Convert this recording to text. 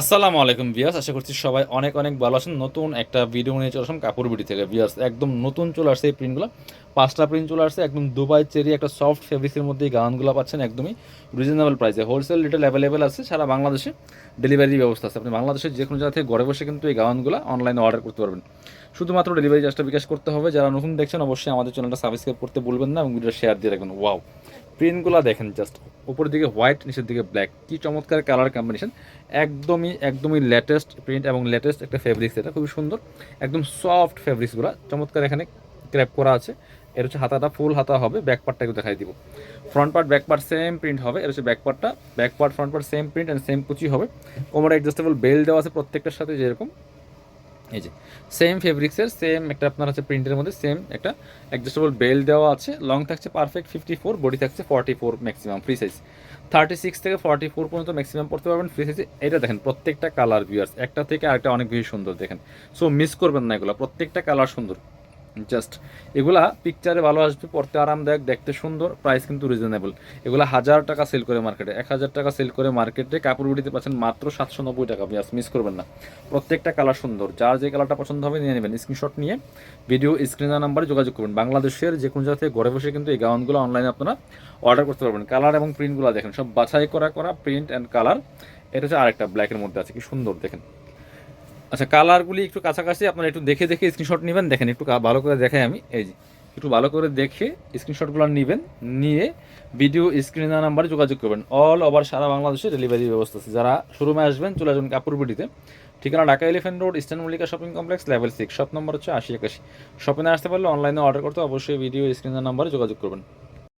আসসালামু আলাইকুম ভিয়াস আশা করছি সবাই অনেক অনেক ভালো আছেন। নতুন একটা ভিডিও নিয়ে চলে আসলাম কাপড় বিডি থেকে। ভিয়াস একদম নতুন চলে আসছে এই প্রিন্টগুলো পাঁচটা প্রিন্ট চলে আসছে, একদম দুবাই চেরি একটা সফট ফেব্রিক্সের মধ্যে এই গাউনগুলো পাচ্ছেন একদমই রিজনেবল প্রাইসে হোলসেল রিটেল অ্যাভেলেবেল আছে, সারা বাংলাদেশে ডেলিভারি ব্যবস্থা আছে। আপনি বাংলাদেশের যে কোনো জায়গা থেকে ঘরে বসে কিন্তু এই গাউনগুলো অনলাইনে অর্ডার করতে পারবেন। শুধুমাত্র ডেলিভারি চার্জটা বিকাশ করতে হবে। যারা নতুন দেখছেন, অবশ্যই আমাদের চ্যানেলটা সাবস্ক্রাইব করতে বলবেন না এবং ভিডিও শেয়ার দিয়ে রাখবেন। ওয়াও প্রিন্টগুলো দেখেন জাস্ট উপরের দিকে হোয়াইট, নিচের দিকে ব্ল্যাক। কি চমৎকার কালার কম্বিনেশন একদমই একদমই লেটেস্ট প্রিন্ট এবং লেটেস্ট একটা ফেব্রিক্স এটা খুবই সুন্দর। একদম সফট ফেব্রিক্সগুলো চমৎকার এখানে ক্র্যাপ করা আছে। এর হচ্ছে হাতাটা ফুল হাতা হবে। ব্যাক পার্টটা একটু দেখাই দিব। Front part back part same print হবে। এর হচ্ছে ব্যাক পার্টটা back part front part same print and same কুচি হবে। কোমরে অ্যাডজাস্টেবল বেল দেওয়া আছে প্রত্যেকটার সাথে যেরকম। এই যে সেম ফেব্রিক্সের সেম একটা আপনার হচ্ছে প্রিন্টের মধ্যে সেম একটা অ্যাডজাস্টেবল বেল দেওয়া আছে। লং থাকছে পারফেক্ট ফিফটি ফোর বডি থাকছে forty four maximum free size thirty six থেকে ফর্টি ফোর পর্যন্ত ম্যাক্সিমাম পড়তে পারবেন ফ্রি সাইজে এটা দেখেন, প্রত্যেকটা কালার ভিউয়ার্স একটা থেকে আরেকটা অনেক বেশি সুন্দর দেখেন। সো মিস করবেন না এগুলো, প্রত্যেকটা কালার সুন্দর। জাস্ট এগুলা পিকচারে ভালো আসবে, পড়তে আরামদায়ক, দেখতে সুন্দর প্রাইস কিন্তু রিজনেবল এগুলা হাজার টাকা সেল করে মার্কেটে এক হাজার টাকা সেল করে মার্কেটে কাপড় বিড়িতে পাচ্ছেন মাত্র সাতশো নব্বই টাকা বিয়াস মিস করবেন না। প্রত্যেকটা কালার সুন্দর। যার যে কালারটা পছন্দ হবে নিয়ে নেবেন। স্ক্রিনশট নিয়ে ভিডিও স্ক্রিনার নাম্বারে যোগাযোগ করবেন। বাংলাদেশের যে কোনো জায়গা থেকে ঘরে বসে কিন্তু এই গাউনগুলো অনলাইনে আপনারা অর্ডার করতে পারবেন। কালার এবং প্রিন্টগুলো দেখেন। সব বাছাই করা করা প্রিন্ট অ্যান্ড কালার এটা হচ্ছে আরেকটা ব্ল্যাকের মধ্যে আছে। কি সুন্দর দেখেন। আচ্ছা কালারগুলি একটু কাছাকাছি আপনারা একটু দেখে দেখে স্ক্রিনশট নেবেন। দেখেন, একটু ভালো করে দেখাই আমি, এই যে, একটু ভালো করে দেখে স্ক্রিনশটগুলো নেবেন, নিয়ে ভিডিও স্ক্রিনার নাম্বারে যোগাযোগ করবেন। অল ওভার সারা বাংলাদেশে ডেলিভারি ব্যবস্থা আছে। যারা শোরুমে আসবেন, চলে আসবেন কাপুরবিটিতে ঠিকানা Dhaka Elephant Road Eastern Mallika shopping complex level six shop number হচ্ছে আশি একাশি। শপিংয়ে আসতে পারলে অনলাইনে অর্ডার করতে অবশ্যই ভিডিও স্ক্রিনার নাম্বারে যোগাযোগ করবেন।